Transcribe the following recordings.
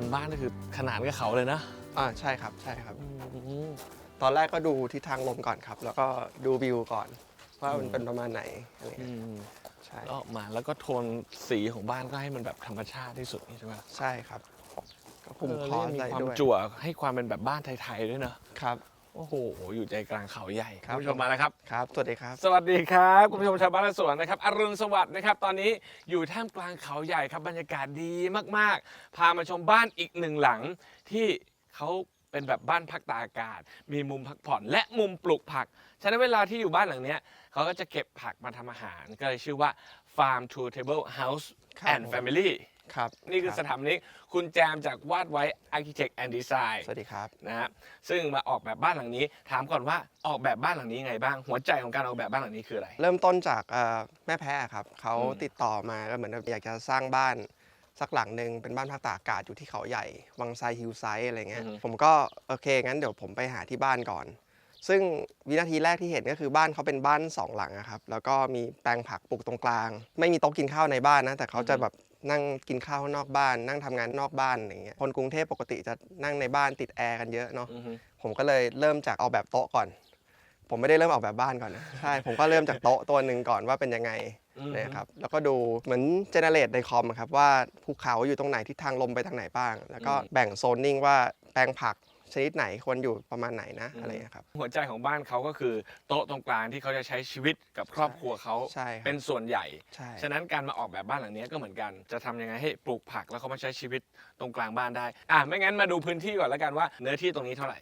แปลนบ้านก็คือขนานกับเขาเลยนะอ่าใช่ครับใช่ครับอืมตอนแรกก็ดูทิศทางลมก่อนครับ แล้วก็ดูวิวก่อน ว่ามันอืมเป็นประมาณไหนอะไรอืเงี้ยมใช่ก็มาแล้วก็โทนสีของบ้านก็ให้มันแบบธรรมชาติที่สุดนี่ใช่ไหมใช่ครับก็คุมเออคอแล้วสมีอะไรความด้วยจั่วให้ความเป็นแบบบ้านไทยๆด้วยเนอะครับ โอ้โห อยู่ใจกลางเขาใหญ่ครับณผู้ชมมาแล้วครับ ครับ สวัสดีครับ สวัสดีครับคุณผู้ชมชาวบ้านและสวนนะครับอรุณสวัสดิ์นะครับ ตอนนี้อยู่ท่ามกลางเขาใหญ่ครับบรรยากาศดีมากๆ พามาชมบ้านอีกหนึ่งหลังที่เขาเป็นแบบบ้านพักตากอากาศ มีมุมพักผ่อนและมุมปลูกผัก ฉะนั้นเวลาที่อยู่บ้านหลังเนี้ยเขาก็จะเก็บผักมาทำอาหาร ก็เลยชื่อว่า Farm to Table House ครับ and ผม Family ครับ นี่คือรับสถาปนิกคุณแจมจากวาดไว้ Architect and Design สวัสดีครับนะฮะซึ่งมาออกแบบบ้านหลังนี้ ถามก่อนว่าออกแบบบ้านหลังนี้ยังไงบ้าง หัวใจของการออกแบบบ้านหลังนี้คืออะไร เริ่มต้นจากเอ่อแม่แพ้ครับเขาอืมติดต่อมาก็เหมือนอยากจะสร้างบ้านสักหลังหนึ่งเป็นบ้านพักตากอากาศอยู่ที่เขาใหญ่ วังไซฮิลไซด์อะไรเงี้ยอือฮึ ผมก็โอเคงั้นเดี๋ยวผมไปหาที่บ้านก่อน ซึ่งวินาทีแรกที่เห็นก็คือบ้านเขาเป็นบ้านสองหลังอะครับแล้วก็มีแปลงผักปลูกตรงกลาง ไม่มีโต๊ะกินข้าวในบ้านนะแต่เขาจะแบบ นั่งกินข้าวข้างนอกบ้าน นั่งทำงานนอกบ้านอย่างเงี้ยคนกรุงเทพปกติจะนั่งในบ้านติดแอร์กันเยอะเนาะ อือฮึผมก็เลยเริ่มจากออกแบบโต๊ะก่อน ผมไม่ได้เริ่มออกแบบบ้านก่อนนะ ใช่ ผมก็เริ่มจากโต๊ะตัวหนึ่งก่อนว่าเป็นยังไงอืมนะครับ แล้วก็ดูเหมือนเจเนเรตในคอมครับว่าภูเขาอยู่ตรงไหนทิศทางลมไปทางไหนบ้าง แล้วก็แบ่งโซนนิ่งว่าแปลงผัก ชนิดไหนควรอยู่ประมาณไหนนะอะไรอย่างเงี้ยครับ หัวใจของบ้านเขาก็คือโต๊ะตรงกลางที่เขาจะใช้ชีวิตกับครอบครัวเขาใช่ครับ เป็นส่วนใหญ่ ใช่ ฉะนั้นการมาออกแบบบ้านหลังนี้ก็เหมือนกัน จะทำยังไงให้ปลูกผักแล้วเขามาใช้ชีวิตตรงกลางบ้านได้ อะไม่งั้นมาดูพื้นที่ก่อนแล้วกันว่าเนื้อที่ตรงนี้เท่าไหร่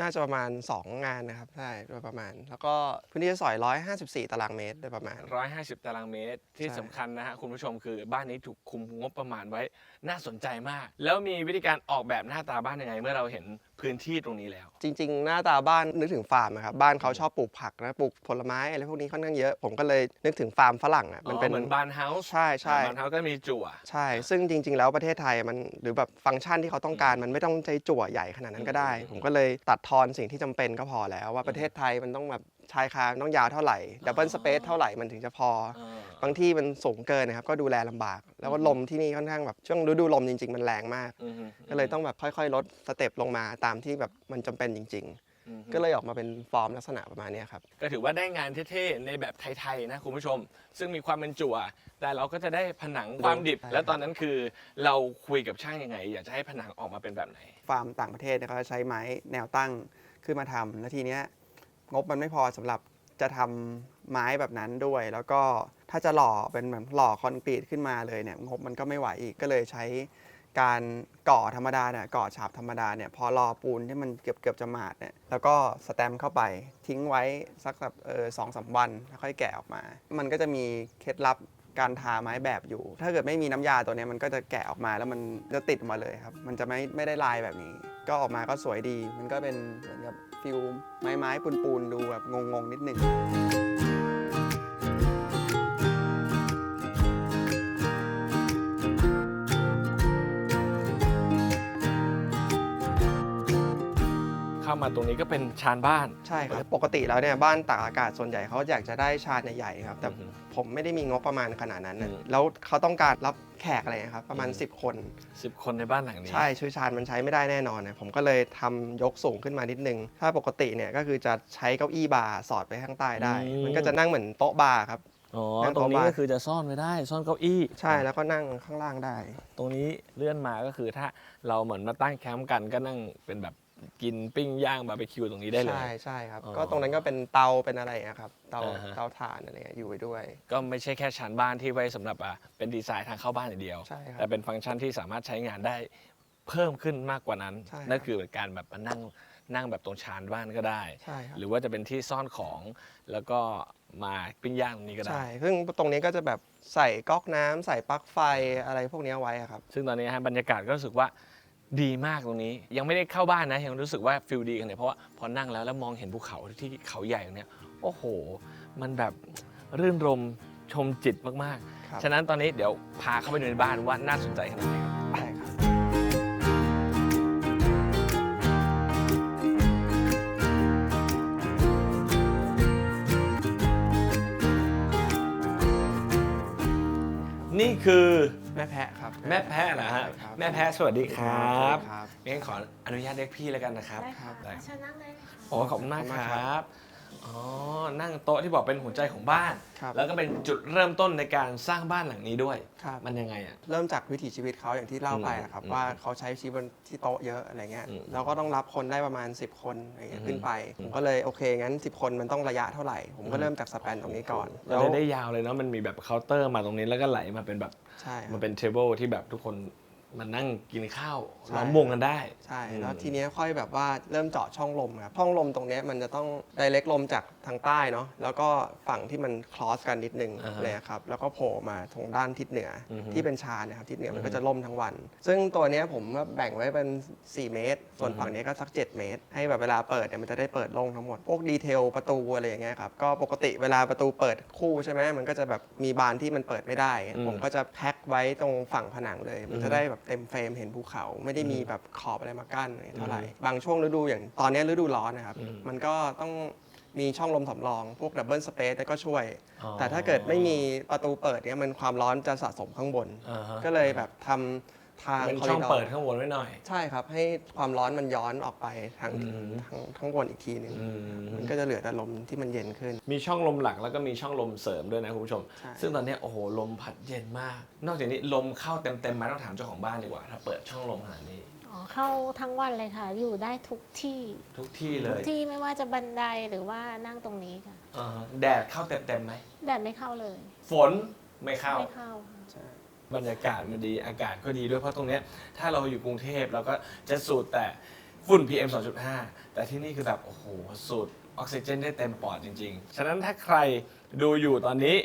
น่าจะประมาณ 2 งานนะครับใช่โดยประมาณ แล้วก็พื้นที่สอย 154 ตารางเมตรโดยประมาณ 150 ตารางเมตรที่ใช่ สำคัญนะฮะคุณผู้ชมคือบ้านนี้ถูกคุมงบประมาณไว้น่าสนใจมาก แล้วมีวิธีการออกแบบหน้าตาบ้านยังไง เมื่อเราเห็น พื้นที่ตรงนี้แล้ว จริง ๆ หน้าตาบ้านนึกถึงฟาร์มอะครับบ้านเขาชอบปลูกผักนะปลูกผลไม้อะไรพวกนี้ค่อนข้างเยอะผมก็เลยนึกถึงฟาร์มฝรั่งอะมัมันนเป็เป็นนเหมือนบานเฮาส์ใช่ใช่ บานเฮาส์ก็มีจั่ว ใช่ ซึ่งจริง ๆ แล้วประเทศไทยมันหรือแบบฟังก์ชันที่เขาต้องการมันไม่ต้องใช้จั่วใหญ่ขนาดนั้นก็ได้ อืม ผมก็เลยตัดทอนสิ่งที่จำเป็นก็พอแล้วว่าประเทศไทยมันต้องแบบ ชายคาต้องยาวเท่าไหร่ดับเบิลสเปซเท่าไหร่มันถึงจะพอเออบางที่มันสูงเกินนะครับก็ดูแลลำบาก แล้วก็ลมที่นี่ค่อนข้างแบบช่วงฤดูลมจริง ๆ มันแรงมากอือฮึก็เลยต้องแบบค่อยๆ ลดสเต็ปลงมาตามที่แบบมันจำเป็นจริงอือฮึๆก็เลยออกมาเป็นฟอร์มลักษณะประมาณเนี้ยครับ ก็ถือว่าได้งานเท่ๆในแบบไทยๆนะคุณผู้ชม ซึ่งมีความเป็นจั่ว แต่เราก็จะได้ผนังความดิบใช่แล้วตอนนั้นคือเราคุยกับช่างยังไง อยากจะให้ผนังออกมาเป็นแบบไหน ฟาร์มต่างประเทศเนี่ยเขาจะใช้ไม้แนวตั้งขึ้นมาทำแล้วทีเนี้ย งบมันไม่พอสำหรับจะทำไม้แบบนั้นด้วย แล้วก็ถ้าจะหล่อเป็นแบบหล่อคอนกรีตขึ้นมาเลยเนี่ยงบมันก็ไม่ไหวอีกก็เลยใช้การก่อธรรมดาเนี่ยก่อฉาบธรรมดาเนี่ยพอรอปูนที่มันเกือบเกือบจะหมาดเนี่ยแล้วก็สแตมเข้าไปทิ้งไว้สักแบบเออสองสามวันแล้วค่อยแกะออกมา มันก็จะมีเคล็ดลับการทาไม้แบบอยู่ ถ้าเกิดไม่มีน้ำยาตัวนี้มันก็จะแกะออกมาแล้วมันจะติดมาเลยครับ มันจะไม่ไม่ได้ลายแบบนี้ ก็ออกมาก็สวยดี มันก็เป็นเหมือนกับ ฟิลไม้ไม้ปูนปูนๆดูแบบงงๆนิดหนึ่ง มาตรงนี้ก็เป็นชานบ้าน ใช่ครับ ปกติแล้วเนี่ยบ้านตากอากาศส่วนใหญ่เขาอยากจะได้ชานใหญ่ๆครับ แต่อือฮึผมไม่ได้มีงบประมาณขนาดนั้นนะอืมแล้วเขาต้องการรับแขกอะไรนะครับ ประมาณอืม10 คน 10 คนในบ้านหลังนี้ ใช่ช่วยชานมันใช้ไม่ได้แน่นอนนะผมก็เลยทำยกสูงขึ้นมานิดนึง ถ้าปกติเนี่ยก็คือจะใช้เก้าอี้บาร์สอดไปข้างใต้ได้อืมมันก็จะนั่งเหมือนโต๊ะบาร์ครับอ๋อนั่งตรงนี้โต๊ะบ้านก็คือจะซ่อนไว้ได้ซ่อนเก้าอี้ ใช่แล้วก็นั่งข้างล่างได้ ตรงนี้เลื่อนมาก็คือถ้าเราเหมือนมาตั้งแคมป์กันก็นั่งเป็นแบบ กินปิ้งย่างบาร์บีคิวตรงนี้ได้เลย ใช่ใช่ครับ อ๋อก็ตรงนั้นก็เป็นเตาเป็นอะไรอะครับ เตาอ่าฮะ เตาถ่านอะไรเงี้ยอยู่ไว้ด้วย ก็ไม่ใช่แค่ชั้นบ้านที่ไว้สำหรับอะเป็นดีไซน์ทางเข้าบ้านอย่างเดียว ใช่ครับแต่เป็นฟังก์ชันที่สามารถใช้งานได้เพิ่มขึ้นมากกว่านั้น ใช่ครับ นั่นคือการแบบมานั่งนั่งแบบตรงชานบ้านก็ได้ ใช่ครับ หรือว่าจะเป็นที่ซ่อนของแล้วก็มาปิ้งย่างตรงนี้ก็ได้ ใช่ ซึ่งตรงนี้ก็จะแบบใส่ก๊อกน้ำใส่ปลั๊กไฟอะไรพวกนี้ไว้อะครับ ซึ่งตอนนี้ฮะบรรยากาศก็รู้สึกว่า ดีมากตรงนี้ยังไม่ได้เข้าบ้านนะ ยังรู้สึกว่าฟิลดีกันเลยเพราะว่าพอนั่งแล้วแล้วมองเห็นภูเขาที่เขาใหญ่ตรงเนี้ยโอ้โห มันแบบรื่นรมชมจิตมากครับ ๆ ฉะนั้นตอนนี้เดี๋ยวพาเข้าไปดูในบ้านว่าน่าสนใจขนาดไหนครับได้ครับนี่คือ แม่แพะครับแม่แพะเหรอฮะใช่ครับแม่แพะสวัสดีครับครับ งั้นขออนุญาตเรียกพี่แล้วกันนะครับได้ค่ะได้ เชิญนั่งได้เลยค่ะ โอ้ขอบคุณมากขอบคุณคมากครัรับ อ๋อ นั่งโต๊ะที่บอกเป็นหัวใจของบ้าน ครับแล้วก็เป็นจุดเริ่มต้นในการสร้างบ้านหลังนี้ด้วย ครับ มันยังไงอะ เริ่มจากวิถีชีวิตเขาอย่างที่เล่าไปอืมนะครับ อืมว่าเขาใช้ชีวิตบนที่โต๊ะเยอะอะไรเงี้ยอืมเราก็ต้องรับคนได้ประมาณ 10 คนอะไรเงี้ยอืมขึ้นไป ผมก็เลยโอเคงั้น 10 คนมันต้องระยะเท่าไหร่ ผมก็เริ่มจากสแปนตรงนี้ก่อนเราได้ได้ยาวเลยเนาะ มันมีแบบเคาน์เตอร์มาตรงนี้แล้วก็ไหลมาเป็นแบบ ใช่คมัรับนเป็นเทเบิลที่แบบทุกคน มานั่งกินข้าวใช่ ล้อมวงกันได้ ใช่อืมแล้วทีเนี้ยค่อยแบบว่าเริ่มเจาะช่องลมครับ ช่องลมตรงเนี้ยมันจะต้องไดเรกลมจาก ทางใต้เนาะแล้วก็ฝั่งที่มันคลอสกันนิดนึงอ่าฮะเลยครับแล้วก็โผล่มาทางด้านทิศเหนือออฮึที่เป็นชานนะครับทิศเหนือมันอือฮึก็จะล่มทั้งวัน ซึ่งตัวเนี้ยผมก็แบ่งไว้เป็น 4 เมตร ส่วนอือฮึฝั่งเนี้ยก็สัก 7 เมตร ให้แบบเวลาเปิดเนี่ยมันจะได้เปิดโล่งทั้งหมดพวกดีเทลประตูอะไรอย่างเงี้ยครับก็ปกติเวลาประตูเปิดคู่ใช่ไหมมันก็จะแบบมีบานที่มันเปิดไม่ได้ อืม ผมก็จะแพ็คไว้ตรงฝั่งผนังเลย มันอือฮึจะได้แบบเต็มเฟรมเห็นภูเขาไม่ได้มีอืมแบบขอบอะไรมากั้นเท่าไหร่อืมบางช่วงฤดูอย่างตอนนี้ฤดูร้อนนะครับอืมมันก็ต้อง มีช่องลมสำรอง พวกดับเบิลสเปซก็ช่วย อ๋อแต่ถ้าเกิดไม่มีประตูเปิดเนี่ยมันความร้อนจะสะสมข้างบน อ่าฮะก็เลยแบบทำทางเป็นคช่องริเปิดข้างบนไว้หน่อย ใช่ครับ ให้ความร้อนมันย้อนออกไปทางอืม ทางข้างบนอีกทีหนึ่งอืม มันก็จะเหลือแต่ลมที่มันเย็นขึ้น มีช่องลมหลักแล้วก็มีช่องลมเสริมด้วยนะคุณผู้ชม ใช่ ซึ่งตอนเนี้ยโอ้โหลมพัดเย็นมาก นอกจากนี้ลมเข้าเต็มๆไหมาต้องถามเจ้าของบ้านดีกว่า ถ้าเปิดช่องลมขนาดนี้ อ๋อเข้าทั้งวันเลยค่ะ อยู่ได้ทุกที่ทุกที่เลทุกยที่ไม่ว่าจะบันไดหรือว่านั่งตรงนี้ค่ะ อ่าฮะแดดเข้าเต็มๆไหมแดดไม่เข้าเลยฝนไม่เข้า ไม่เข้าค่ะใช่บรรยากาศมันดีอากาศก็ดีด้วยเพราะตรงเนี้ยถ้าเราอยู่กรุงเทพเราก็จะสูดแต่ฝุ่น PM 2.5 แต่ที่นี่คือแบบโอ้โหสูดออกซิเจนได้เต็มปอดจริง ๆ ฉะนั้นถ้าใครดูอยู่ตอนนี้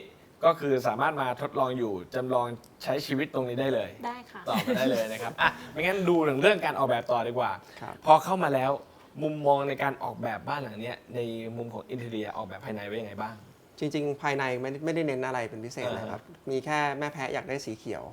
ก็คือสามารถมาทดลองอยู่จำลองใช้ชีวิตตรงนี้ได้เลย ได้ค่ะต่อมาได้เลยนะครับอะไม่งั้นดูถึงเรื่องการออกแบบต่อดีกว่า ครับ พอเข้ามาแล้วมุมมองในการออกแบบบ้านหลังเนี้ยในมุมของอินเทอร์ออกแบบภายในไว้ยังไงบ้าง จริง ๆ ภายในไม่ได้ไม่ได้เน้นอะไรเป็นพิเศษอ่าฮะนะครับ มีแค่แม่แพะอยากได้สีเขียว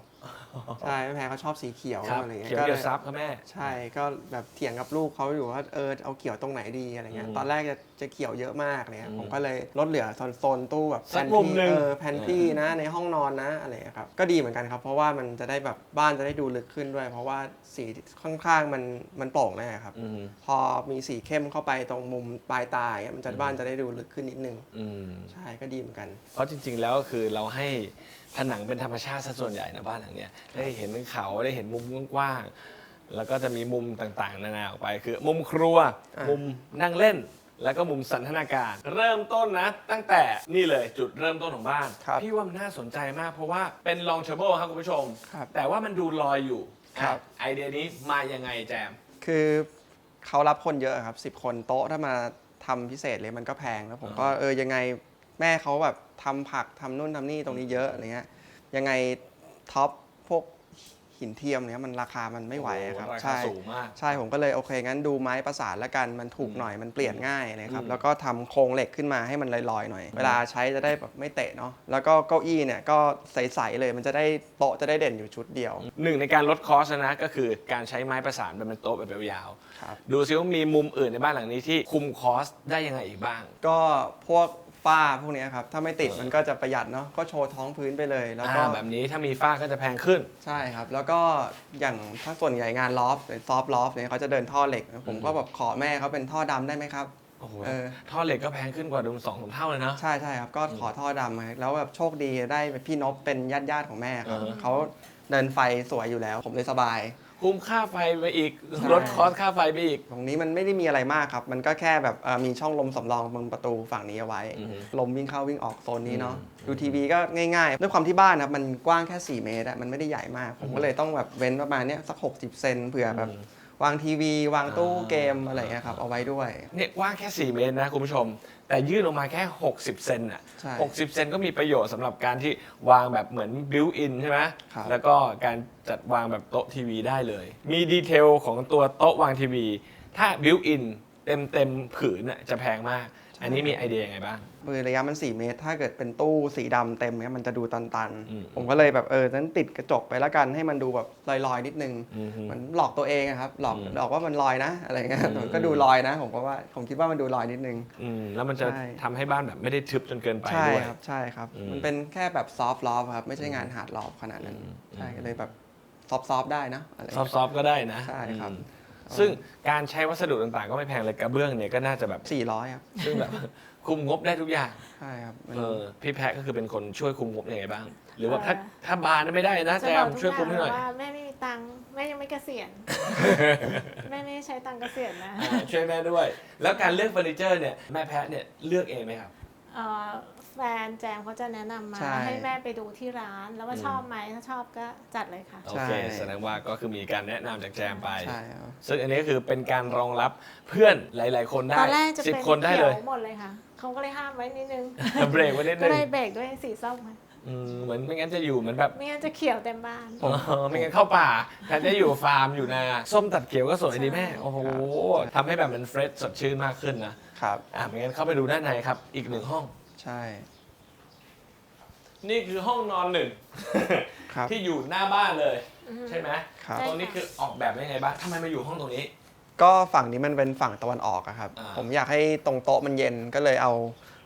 ใช่แม่แพะเขาชอบสีเขียวครับอะไรเงี้ยเขียวก็เกี่เลยวยซับครับแม่ ใช่ก็แบบเถียงกับลูกเขาอยู่ว่าเออเอาเขียวตรงไหนดีอะไรเงี้ยอืมตอนแรกจะจะเขียวเยอะมากเลยอืมผมก็เลยลดเหลือโซนโซนตู้แบบสักแพนมุมที่หนึ่ง เออแพนที่นะในห้องนอนนะอะไรเงี้ยครับก็ดีเหมือนกันครับ เพราะว่ามันจะได้แบบบ้านจะได้ดูลึกขึ้นด้วย เพราะว่าสีข้างๆมันมันโปร่งแน่ครับ อืมพอมีสีเข้มเข้าไปตรงมุมปลายตาอย่างเงี้ยมันจะบ้านจะได้ดูลึกขึ้นนิดนึง อืม ใช่ก็ดีเหมือนกัน เพราะจริง ๆ แล้วคือเราให้ ผนังเป็นธรรมชาติซะส่วนใหญ่นะบ้านหลังเนี้ยได้เห็นเขาได้เห็นมุมกว้างๆแล้วก็จะมีมุมต่างๆ นานาออกไป คือ มุมครัวอะมุมนั่งเล่น แล้วก็มุมสันทนาการ เริ่มต้นนะ ตั้งแต่นี่เลยจุดเริ่มต้นของบ้าน ครับพี่ว่ามันน่าสนใจมากเพราะว่าเป็นลองเชเบิลครับคุณผู้ชม ครับแต่ว่ามันดูลอยอยู่ครับ อะไอเดียนี้มายังไงแจม คือเขารับคนเยอะครับสิบ10 คนโต๊ะถ้ามาทำพิเศษเลยมันก็แพงแล้วผมก็เออยังไงแม่เขาแบบ ทำผักทำนู่นทำนี่ตรงนี้เยอะอะไรเงี้ยยังไงท็อปพวกหินเทียมเนี้ยมันราคามันไม่ไหวอะครับโอ้โหราคาใช่สูงมาก ใช่ผมก็เลยโอเคงั้นดูไม้ประสานแล้วกันมันถูกหน่อยมันเปลี่ยนง่ายนะครับอืมแล้วก็ทำโครงเหล็กขึ้นมาให้มันลอยๆหน่อย เวลาใช้จะได้แบบไม่เตะเนาะแล้วก็เก้าอี้เนี่ยก็ใสๆเลยมันจะได้โต๊ะจะได้เด่นอยู่ชุดเดียว หนึ่งในการลดคอสนะก็คือการใช้ไม้ประสานเป็นโต๊ะแบบยาวครับ ๆดูซิว่ามีมุมอื่นในบ้านหลังนี้ที่คุมคอสได้ยังไงอีกบ้าง ก็พวก ฝ้าพวกเนี้ยครับ ถ้าไม่ติดมันก็จะประหยัดเนาะก็โชว์ท้องพื้นไปเลย แล้วก็อ่าแบบนี้ถ้ามีฝ้าก็จะแพงขึ้น ใช่ครับ แล้วก็อย่างถ้าส่วนใหญ่งานลอฟหรือซอฟลอฟเนี่ยเขาจะเดินท่อเหล็ก ผมก็แบบขอแม่เขาเป็นท่อดำได้ไหมครับ โอ้โหเออ ท่อเหล็กก็แพงขึ้นกว่าดูสองสามเท่าเลยนะ ใช่ใช่ครับก็ขอท่อดำมาแล้วแบบโชคดีได้พี่นพเป็นญาติญาติๆของแม่ครับอ่าฮะ เขาเดินไฟสวยอยู่แล้ว ผมเลยสบาย คุมค่าไฟไปอีกใช่ ลดคอสค่าไฟไปอีก ตรงนี้มันไม่ได้มีอะไรมากครับ มันก็แค่แบบเอ่อมีช่องลมสำรองบนประตูฝั่งนี้เอาไว้ อือฮึลมวิ่งเข้าวิ่งออกโซนนี้เนาะอืมดูทีวีก็ง่ายๆ ด้วยความที่บ้านนะครับมันกว้างแค่ 4 เมตรอะมันไม่ได้ใหญ่มาก ผมก็เลยต้องแบบเว้นประมาณเนี้ยสัก 60 เซนเผื่อแบบอืมวางทีวี วางตู้อ่า เกมอะไรเงี้ยครับเอาไว้ด้วย เนี่ยกว้างแค่ 4 เมตรนะคุณผู้ชม แต่ยื่นออกมาแค่ 60 เซนอะใช่60 เซนก็มีประโยชน์สำหรับการที่วางแบบเหมือนบิวอินใช่ไหมครับ แล้วก็การจัดวางแบบโต๊ะทีวีได้เลย มีดีเทลของตัวโต๊ะวางทีวี ถ้าบิวอินเเต็มเต็มๆผืนน่ะจะแพงมาก อันนี้มีไอเดียยังไงบ้าง ปืนระยะมัน 4 เมตร ถ้าเกิดเป็นตู้สีดำเต็มเนี่ยมันจะดูตันอืม ๆ ผมก็เลยแบบเออนั้นติดกระจกไปแล้วกันให้มันดูแบบลอยๆ นิดนึง อืมฮึเหมือนหลอกตัวเองอะครับหลอกอืมหลอกว่ามันลอยนะอะไรเงี้ยอืม มันก็ดูลอยนะ ผมก็ว่าผมคิดว่ามันดูลอยนิดนึง อืมแล้วมันจะใช่ ทำให้บ้านแบบไม่ได้ทึบจนเกินไปใช่ด้วย ครับใช่ครับ อืมมันเป็นแค่แบบซอฟต์ลอฟครับไม่ใช่งานฮาร์ดลอฟขนาดนั้นอืม ใช่ก็เลยแบบซอฟต์ๆได้นะอะไรซอฟต์ๆก็ได้นะใช่ครับ อืม ซึ่งการใช้วัสดุต่างๆ ก็ไม่แพงเลยกระเบื้องเนี่ยก็น่าจะแบบสี่ร้อยครับ ซึ่งแบบคุมงบได้ทุกอย่างใช่ครับมันเออพี่แพะก็คือเป็นคนช่วยคุมงบยังไงบ้าง หรือว่าเอ่อถ้าถ้าบานไม่ได้นะจะแจบอกมทุกช่วยอคุย่ามงให้หน่อย ว่าแม่ไม่มีตังค์แม่ยังไม่เกษียณ แม่ไม่ได้ใช้ตังค์เกษียณนะอ่าช่วยแม่ด้วย แล้วการเลือกเฟอร์นิเจอร์เนี่ยแม่แพะเนี่ยเลือกเองไหมครับ เอ่อ แฟนแจมเขาจะแนะนำมา ใช่ให้แม่ไปดูที่ร้าน แล้วว่าอืมชอบไหมถ้าชอบก็จัดเลยค่ะ โอใช่เคแสดงว่าก็คือมีการแนะนำจากแจมไป ใช่ครับ ซึ่งอันนี้ก็คือเป็นการรองรับเพื่อนหลาย ๆ คนได้ตอนแรกจะสิบเป็นคนได้เขีเลยวยหมดเลยค่ะเขาก็เลยห้ามไว้นิดนึง เบรกไว้นิดก็นึงเลยเบรกด้วยสีส้มค่ะอืมเหมือนไม่งั้นจะอยู่เหมือนแบบ ไม่งั้นจะเขียวเต็มบ้าน อ๋อไม่งั้นเข้าป่าแทนจะอยู่ฟาร์มอยู่นาส้มตัดเขียวก็สวยดีแม่ใช่โอ้โหทำให้แบบมันเฟรชสดชื่นมากขึ้นนะครับ อะไม่งั้นเข้าไปดูด้านในครับ อีกหนึ่งห้อง ใช่ นี่คือห้องนอนหนึ่ง ครับ ที่อยู่หน้าบ้านเลย อืม ใช่ไหมครับ ใช่ ตรงนี้คือออกแบบได้ไงบ้างทำไมมาอยู่ห้องตรงนี้ ก็ฝั่งนี้มันเป็นฝั่งตะวันออกอะครับ อ่า ผมอยากให้ตรงโต๊ะมันเย็นก็เลยเอา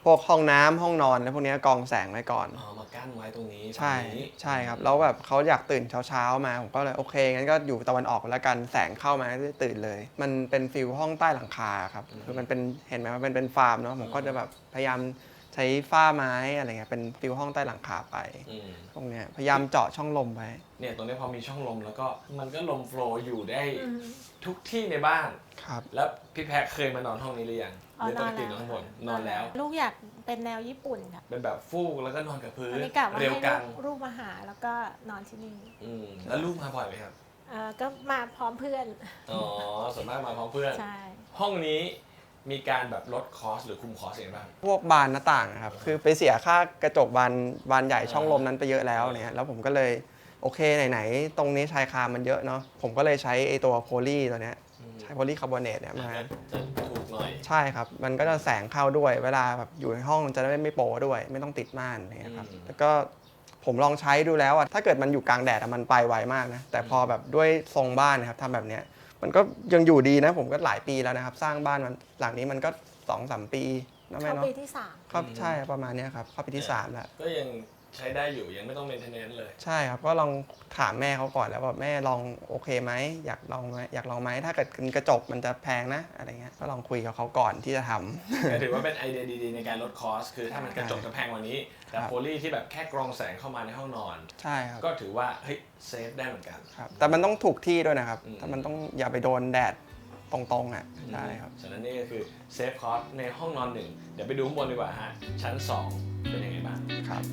พวกห้องน้ำห้องนอนแล้วพวกเนี้ยกองแสงไว้ก่อน อ๋อมากั้นไว้ตรงนี้ใช่ ฝั่งนี้ใช่ครับ แล้วแบบเขาอยากตื่นเช้าๆมา ผมก็เลยโอเคงั้นก็อยู่ตะวันออกแล้วกันแสงเข้ามาก็จะตื่นเลย มันเป็นฟิลห้องใต้หลังคาครับ คือมันเป็นเห็นไหมว่ามันเป็นฟาร์มเนาะผมก็จะแบบพยายาม ใช้ฝ้าไม้อะไรเงี้ยเป็นฟิลห้องใต้หลังคาไป อืมตรงเนี้ยพยายามเจาะช่องลมไว้เนี่ยตรงนี้พอมีช่องลมแล้วก็มันก็ลมโฟลว์อยู่ได้อืม ทุกที่ในบ้าน ครับ แล้วพี่แพะเคยมานอนห้องนี้หรือยังหอ๋อรือนปอกนติแล้ว นอนข้างบนนอนแล้ว ลูกอยากเป็นแนวญี่ปุ่นค่ะเป็นแบบฟูกแล้วก็นอนกับพื้อันนนี้กะว่าเรียวให้กังลูกลูกมาหาแล้วก็นอนที่นี่อืมแล้วลูกมาบ่อยไหมครับ เอ่อก็มาพร้อมเพื่อน อ๋อส่วนมากมาพร้อมเพื่อน ใช่ ห้องนี้ มีการแบบลดคอสหรือคุมคอสเองบ้าง พวกบานหน้าต่างอะครับ คือไปเสียค่ากระจกบานบานใหญ่ช่องลมนั้นไปเยอะแล้วเนี่ยแล้วผมก็เลยโอเคไหนๆตรงนี้ชายคามันเยอะเนาะผมก็เลยใช้ไอตัวโพลีตัวเนี้ยใช้โพลีคาร์บอเนตเนี่ยมาจะถูกหน่อยใช่ครับ มันก็จะแสงเข้าด้วย เวลาแบบอยู่ในห้องจะได้ไม่โปด้วย ไม่ต้องติดม่านอะไรเงี้ยครับอืมแล้วก็ผมลองใช้ดูแล้วอะถ้าเกิดมันอยู่กลางแดดอะมันไปไวมากนะแต่พอแบบด้วยทรงบ้านนะครับทำแบบเนี้ย มันก็ยังอยู่ดีนะ ผมก็หลายปีแล้วนะครับ สร้างบ้านมันหลังนี้มันก็สองสามปีนะแม่เข้าเนาะปีที่สาม ครับใช่ประมาณเนี้ยครับเข้าปีที่สามแล้ว ก็ยัง ใช้ได้อยู่ยังไม่ต้องเมนเทนเนนเลย ใช่ครับก็ลองถามแม่เขาก่อนแล้วว่าแม่ลองโอเคไหมอยากลองไหมอยากลองไหมถ้าเกิดเป็นกระจกมันจะแพงนะอะไรเงี้ยก็ลองคุยกับเขาก่อนที่จะทำ ก็ถือว่าเป็นไอเดียดีๆในการลดคอสคือถ้ามันกระจกจะแพงกว่านี้ แต่ครับ โพลีที่แบบแค่กรองแสงเข้ามาในห้องนอน ใช่ครับก็ถือว่าเฮ้ยเซฟได้เหมือนกัน ครับ แต่มันต้องถูกที่ด้วยนะครับ อืม ถ้ามันต้องอย่าไปโดนแดดตรงๆอะใช่ครับ ฉะนั้นนี่ก็คือเซฟคอสในห้องนอนหนึ่งเดี๋ยวไปดูข้างบนดีกว่าฮะชั้น 2 เป็นยังไงบ้าง ครับ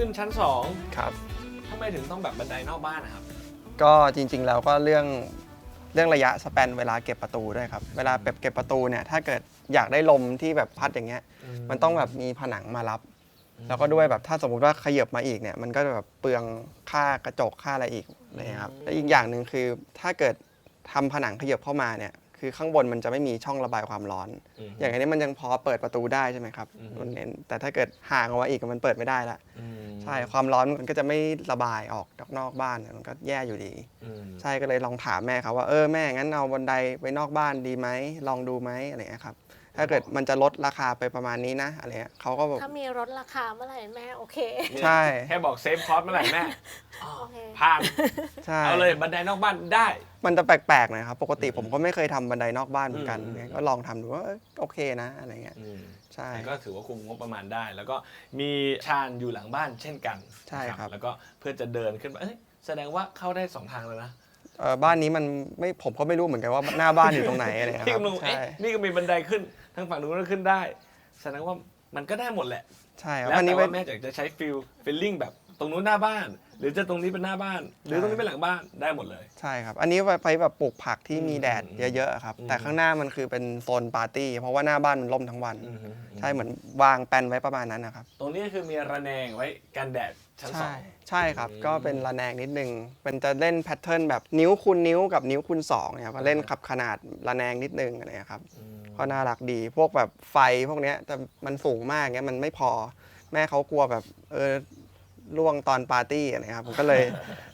ขึ้นชั้นครับ2ทำไมถึงต้องแบบบันไดนอกบ้านนะครับ ก็จริงๆแล้วก็เรื่องเรื่องระยะสแปนเวลาเก็บประตูด้วยครับ เวลาเก็บเก็บประตูเนี่ยถ้าเกิดอยากได้ลมที่แบบพัดอย่างเงี้ย มันต้องแบบมีผนังมารับ แล้วก็ด้วยแบบถ้าสมมุติว่าขยับมาอีกเนี่ยมันก็จะแบบเปลืองค่ากระจกค่าอะไรอีกเลยครับและอีกอย่างหนึ่งคือถ้าเกิดทำผนังขยับเข้ามาเนี่ย คือข้างบนมันจะไม่มีช่องระบายความร้อน อืม อย่างอันนี้มันยังพอเปิดประตูได้ใช่ไหมครับอืมมันเน้นแต่ถ้าเกิดห่างออกมาอีกมันเปิดไม่ได้ละอืมใช่ความร้อนมันก็จะไม่ระบายออกนอกบ้านมันก็แย่อยู่ดี อืมใช่ก็เลยลองถามแม่ครับว่าเออแม่งั้นเอาบันไดไว้นอกบ้านดีไหมลองดูไหมอะไรเงี้ยครับ ถ้าเกิดมันจะลดราคาไปประมาณนี้นะอะไรเงี้ยเขาก็แบบถ้ามีลดราคาเมื่อไหร่แม่โอเค ใช่ แค่บอกเซฟคอสเมื่อไหร่แม่อ๋อโอเค ผ่านใช่ เอาเลยบันไดนอกบ้านได้ มันจะแปลกๆหนะครับ ปกติผมก็ไม่เคยทำบันไดนอกบ้านเหมือนกันอืม เนี่ยก็ลองทำดูว่าเอ้ยโอเคนะอะไรเงี้ยอืมใช่ ก็ถือว่าคุมงบประมาณได้ แล้วก็มีชานอยู่หลังบ้านเช่นกันใช่ครับ แล้วก็เพื่อจะเดินขึ้นไปเอ้ยแสดงว่าเข้าได้สองทางแล้วนะ เออบ้านนี้มันไม่ผมก็ไม่รู้เหมือนกันว่าหน้าบ้านอยู่ตรงไหนอะไรเงี้ยพี่ครักำลังบเอ๊ะใช่นี่ก็มีบันไดขึ้นทางฝั่งนู้นก็ขึ้นได้แสดงว่ามันก็ได้หมดแหละใช่ครับแล้วอันนี้แต่ไว้ ว่าแม่อยากจะใช้ฟิลฟิลลิ่งแบบ ตรงนู้นหน้าบ้าน หรือจะตรงนี้เป็นหน้าบ้าน หรือตรงนี้เป็นหลังบ้านได้หมดเลย ใช่ครับ อันนี้ไว้ไปแบบปลูกผักที่มีแดดอืมเยอะๆครับอืมแต่ข้างหน้ามันคือเป็นโซนปาร์ตี้ เพราะว่าหน้าบ้านมันร่มทั้งวันอืมใช่เหมือนวางแปลนไว้ประมาณนั้นนะครับ ตรงนี้ก็คือมีระแนงไว้กันแดดชั้นสอใช่งใช่ครับอืมก็เป็นระแนงนิดนึงเป็นจะเล่นแพทเทิร์นแบบนิ้วคูณนิ้วกับนิ้วคูณสองเนี่ยครับก็เล่นขับขนาดระแนงนิดนึงอะไรเงี้ยครับอืมก็น่ารักดี พวกแบบไฟพวกเนี้ยแต่มันสูงมากเงี้ยมันไม่พอ แม่เขากลัวแบบเออ ล่วงตอนปาร์ตี้อะไรครับผมก็เลย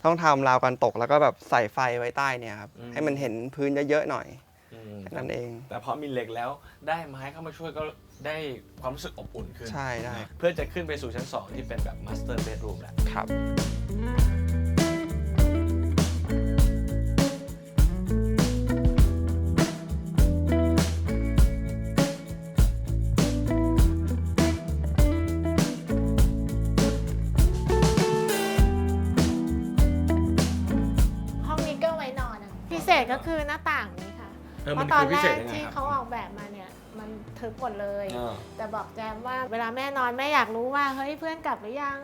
ต้องทำราวกันตกแล้วก็แบบใส่ไฟไว้ใต้เนี่ยครับให้มันเห็นพื้นเยอะๆหน่อยอืมแค่นั้นเอง แต่พอมีเหล็กแล้วได้ไม้เข้ามาช่วยก็ได้ความรู้สึกอบอุ่นขึ้นใช่ได้ เพื่อจะขึ้นไปสู่ชั้น 2 ที่เป็นแบบมาสเตอร์เบดรูมแหละ ครับ เออเพมันราะตอคืนอพิแรเศษกยังไงที่ครับเขาออกแบบมาเนี่ย มันทึบหมดเลยอ่าแต่บอกแจมว่าเวลาแม่นอนแม่อยากรู้ว่าเฮ้ยเพื่อนกลับหรือยัง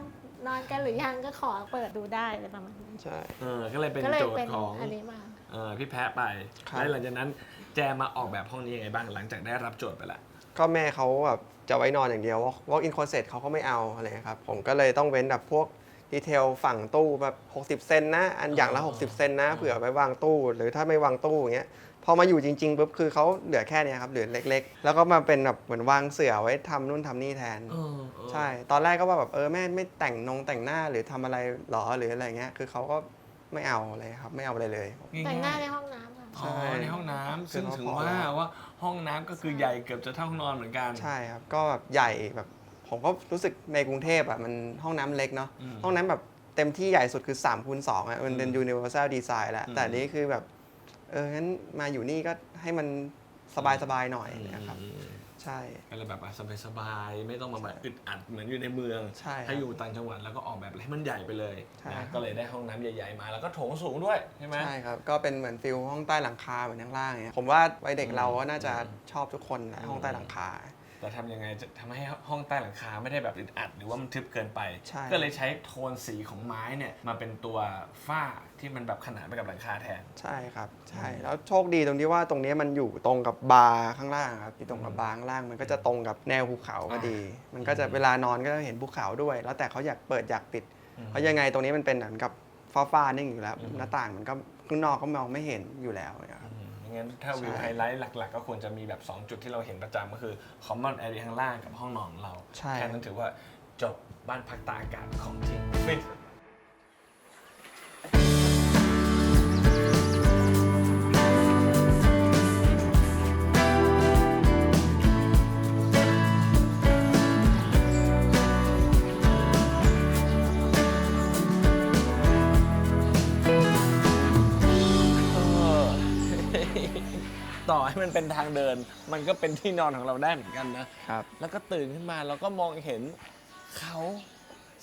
นอนกันหรือยังก็ขอเปิดดูได้อะไรประมาณนั้นใช่ เออก็เลยเป็นก็เลยโจทเป็นย์ของอันนี้มา เออพี่แพะไปครับ และหลังจากนั้นแจมาออกแบบห้องนี้ยังไงบ้างหลังจากได้รับโจทย์ไปละก็แม่เขาแบบจะไว้นอนอย่างเดียว walk in closet เขาก็ไม่เอาอะไรครับ ผมก็เลยต้องเว้นแบบพวกดีเทลฝั่งตู้แบบ 60 เซนนะ อันอย่างละอ๋อ60 เซนนะ เผื่อไว้วางตู้ หรือถ้าไม่วางตู้อย่างเงี้ย พอมาอยู่จริงๆปุ๊บคือเขาเหลือแค่เนี้ยครับเหลือเล็ก ๆ แล้วก็มาเป็นแบบเหมือนวางเสื่อไว้ทำนู่นทำนี่แทนใช่ ตอนแรกก็ว่าแบบเออแม่ไม่แต่งนงแต่งหน้าหรือทำอะไรหรอหรืออะไรเงี้ย คือเขาก็ไม่เอาอะไรครับ ไม่เอาอะไรเลย แต่งหน้าในห้องน้ำค่ะอ๋อในห้องน้ำซึ่งคือเขาถึงขอว่าว่าห้องน้ำก็คือใหญ่เกือบจะเท่าห้องนอนเหมือนกันใช่ครับ ก็แบบใหญ่แบบผมก็รู้สึกในกรุงเทพอะมันห้องน้ำเล็กเนาะอืมห้องน้ำแบบเต็มที่ใหญ่สุดคือ3คูณ2อะมันเป็นอืม universal design แล้วอืมแต่อันนี้คือแบบ เอองั้นมาอยู่นี่ก็ให้มันสบายๆหน่อยนะครับอืมใช่ ก็เลยแบบสบายๆไม่ต้องมาแบบอึดอัดเหมือนอยู่ในเมืองใช่ครับถ้าอยู่ต่างจังหวัดแล้วก็ออกแบบให้มันใหญ่ไปเลยใช่นะครับก็เลยได้ห้องน้ำใหญ่ ๆ มาแล้วก็โถงสูงด้วยใช่ไหมใช่ครับ ก็เป็นเหมือนฟิลห้องใต้หลังคาเหมือนข้างล่างเนี่ยผมว่าวัยเด็กเราก็น่าจะชอบทุกคนแหละอืมห้องใต้หลังคา แต่ทำยังไงจะทำให้ห้องใต้หลังคาไม่ได้แบบอึดอัด หรือว่ามันทึบเกินไป ใช่ ก็เลยใช้โทนสีของไม้เนี่ยมาเป็นตัวฝ้าที่มันแบบขนานไปกับหลังคาแทน ใช่ครับ ใช่ แล้วโชคดีตรงที่ว่าตรงนี้มันอยู่ตรงกับบาร์ข้างล่างครับที่ตรงกับบาร์ข้างล่างมันก็จะตรงกับแนวภูเขาพอดี มันก็จะเวลานอนก็จะเห็นภูเขาด้วย แล้วแต่เขาอยากเปิดอยากปิด อืม เพราะยังไงตรงนี้มันเป็นเหมือนกับฟ้าฟ้าๆนิ่งอยู่แล้วอืมหน้าต่างมันก็ข้างนอกก็มองไม่เห็นอยู่แล้วนะครับอืม งั้นถ้าวิวใช่ไฮไลท์หลัก ๆ ก็ควรจะมีแบบ 2 จุดที่เราเห็นประจำก็คือ common area ข้างล่างกับห้องนอนของเราใช่ แค่นั้นถือว่าจบบ้านพักตากอากาศของจริงฟิน ต่อให้มันเป็นทางเดิน มันก็เป็นที่นอนของเราได้เหมือนกันนะครับ แล้วก็ตื่นขึ้นมาเราก็มองเห็นเขา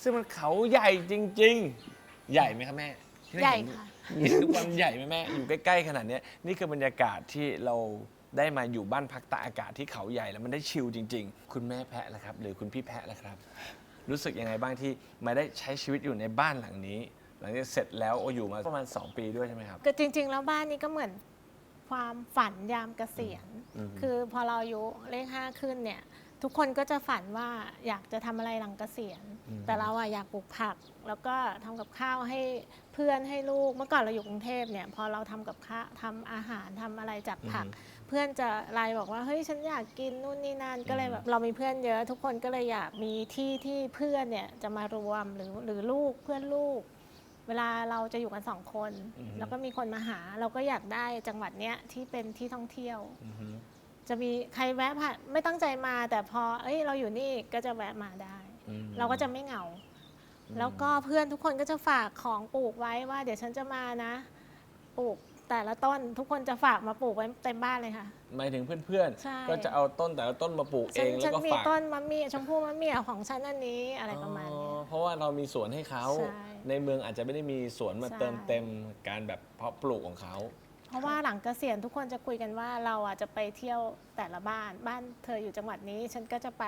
ซึ่งมันเขาใหญ่จริง ๆ ใหญ่ไหมครับแม่ที่ได้ใหญ่เนค่ะ เห็นทุกวันใหญ่ไหมแม่อยู่ใกล้ๆขนาดเนี้ยนี่คือบรรยากาศที่เราได้มาอยู่บ้านพักตากอากาศที่เขาใหญ่แล้วมันได้ชิลจริง ๆ คุณแม่แพะละครับ หรือคุณพี่แพะละครับ รู้สึกยังไงบ้างที่มาได้ใช้ชีวิตอยู่ในบ้านหลังนี้ หลังจากเสร็จแล้วโออยู่มาประมาณ 2 ปีด้วยใช่ไหมครับ ก็จริง ๆ แล้วบ้านนี้ก็เหมือน ความฝันยามเกษียณอืมคือพอเราอายุเลขห้าขึ้นเนี่ย ทุกคนก็จะฝันว่าอยากจะทำอะไรหลังเกษียณแต่เราอะอยากปลูกผัก แล้วก็ทำกับข้าวให้เพื่อนให้ลูก เมื่อก่อนเราอยู่กรุงเทพเนี่ย พอเราทำกับข้าวทำอาหารทำอะไรจากผัก เพื่อนจะไลน์บอกว่าเฮ้ยฉันอยากกินนู่นนี่นั่นก็เลยแบบเรามีเพื่อนเยอะ ทุกคนก็เลยอยากมีที่ที่เพื่อนเนี่ยจะมารวมหรือหรือลูกเพื่อนลูก เวลาเราจะอยู่กันสองคน อือฮึ แล้วก็มีคนมาหา เราก็อยากได้จังหวัดเนี้ยที่เป็นที่ท่องเที่ยว อือฮึจะมีใครแวะผ่านไม่ตั้งใจมา แต่พอเอ้ยเราอยู่นี่ก็จะแวะมาได้ อืม เราก็จะไม่เหงา อืม แล้วก็เพื่อนทุกคนก็จะฝากของปลูกไว้ว่า เดี๋ยวฉันจะมานะ ปลูกแต่ละต้นทุกคนจะฝากมาปลูกไว้เต็มบ้านเลยค่ะ หมายถึงเพื่อนใช่ ๆ ก็จะเอาต้นแต่ละต้นมาปลูกเอฉันงแล้ฉัวนก็มีฝากต้นมะเมี่ยชมพู่มะเมี่ยของฉันอันนี้อะไรประมาณอ๋เนี้อยเพราะว่าเรามีสวนให้เขา ใช่ ในเมืองอาจจะไม่ได้มีสวนมาใช่ เติมเต็มการแบบเพาะปลูกของเขา เพราะว่าหลังเกษียณทุกคนจะคุยกันว่าเราอะจะไปเที่ยวแต่ละบ้าน บ้านเธออยู่จังหวัดนี้ ฉันก็จะไป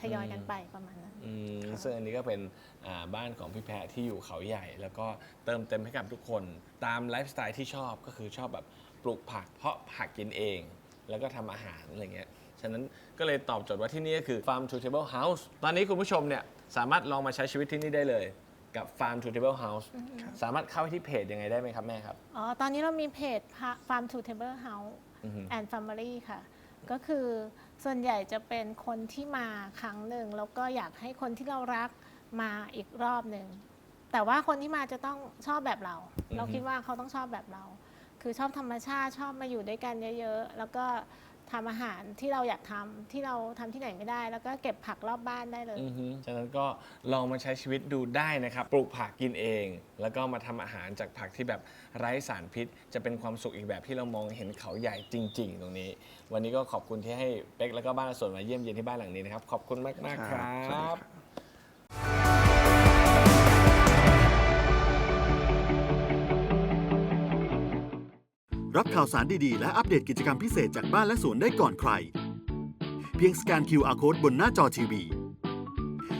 ทยอยกันไปประมาณนั้น อืมซึ่งอันนี้ก็เป็นอ่าบ้านของพี่แพะที่อยู่เขาใหญ่ แล้วก็เติมเต็มให้กับทุกคนตามไลฟ์สไตล์ที่ชอบก็คือชอบแบบปลูกผักเพราะผักกินเอง แล้วก็ทำอาหารอะไรเงี้ยฉะนั้นก็เลยตอบโจทย์ว่าที่นี่ก็คือ Farm to Table House ตอนนี้คุณผู้ชมเนี่ยสามารถลองมาใช้ชีวิตที่นี่ได้เลย กับ Farm to Table House สามารถเข้าไปที่เพจยังไงได้ไหมครับแม่ครับ อ๋อ ตอนนี้เรามีเพจ Farm to Table House อือฮึ and Family ค่ะ ก็คือส่วนใหญ่จะเป็นคนที่มาครั้งหนึ่ง แล้วก็อยากให้คนที่เรารักมาอีกรอบหนึ่ง แต่ว่าคนที่มาจะต้องชอบแบบเรา อือฮึ เราคิดว่าเขาต้องชอบแบบเรา คือชอบธรรมชาติชอบมาอยู่ด้วยกันเยอะ ๆ แล้วก็ ทำอาหารที่เราอยากทำที่เราทำที่ไหนไม่ได้ แล้วก็เก็บผักรอบบ้านได้เลย อือฮึฉะนั้นก็ลองมาใช้ชีวิตดูได้นะครับ ปลูกผักกินเอง แล้วก็มาทำอาหารจากผักที่แบบไร้สารพิษ จะเป็นความสุขอีกแบบที่เรามองเห็นเขาใหญ่จริง ๆ ตรงนี้ วันนี้ก็ขอบคุณที่ให้เป๊กแล้วก็บ้านละส่วนมาเยี่ยมเยียนที่บ้านหลังนี้นะครับ ขอบคุณมากๆครัสวัสดีครับ บ รับข่าวสารดีๆ และอัปเดตกิจกรรมพิเศษจากบ้านและสวนได้ก่อนใคร เพียงสแกน QR Code บนหน้าจอทีวี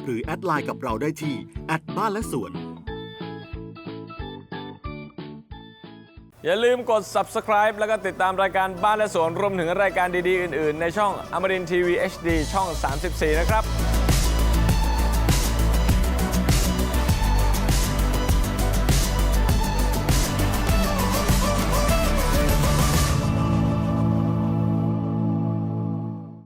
หรือแอดไลน์กับเราได้ที่แอดบ้านและสวน อย่าลืมกด subscribe แล้วก็ติดตามรายการบ้านและสวนรวมถึงรายการดีๆ อื่น ๆ ในช่องอมรินทีวี HD ช่อง 34 นะครับ